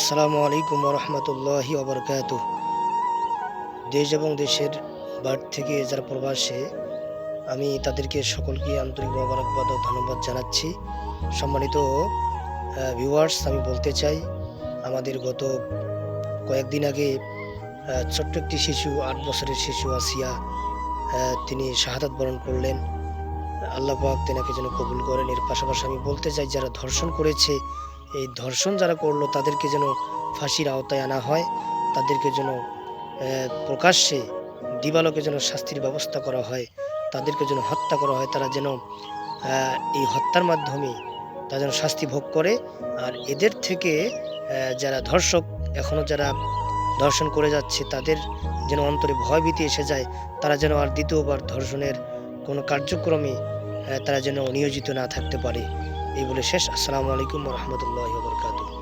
আসসালামু আলাইকুম রহমতুল্লাহি অবরকাত দেশ এবং দেশের বাইরে থেকে যারা প্রবাসে, আমি তাদেরকে সকলকে আন্তরিক মোবারকবাদ ও ধন্যবাদ জানাচ্ছি। সম্মানিত ভিউয়ার্স আমি বলতে চাই, আমাদের গত কয়েকদিন আগে ছোট্ট একটি শিশু, আট বছরের শিশু আসিয়া তিনি শাহাদাত বরণ করলেন। আল্লাহ তেনাকে যেন কবুল করেন। এর পাশাপাশি আমি বলতে চাই, যারা ধর্ষণ করেছে এই ধর্ষণ যারা করল তাদেরকে যেন ফাঁসির আওতায় আনা হয়, তাদেরকে যেন প্রকাশ্যে দিবালোকে যেন শাস্তির ব্যবস্থা করা হয়, তাদেরকে যেন হত্যা করা হয়, তারা যেন এই হত্যার মাধ্যমে তারা যেন শাস্তি ভোগ করে। আর এদের থেকে যারা ধর্ষক এখনও যারা ধর্ষণ করে যাচ্ছে, তাদের যেন অন্তরে ভয়ভীতি এসে যায়, তারা যেন আর দ্বিতীয়বার ধর্ষণের কোনো কার্যক্রমে তারা যেন নিয়োজিত না থাকতে পারে। এই বলে শেষ। আসসালামু আলাইকুম রহমতুল্লাহ বরকাতু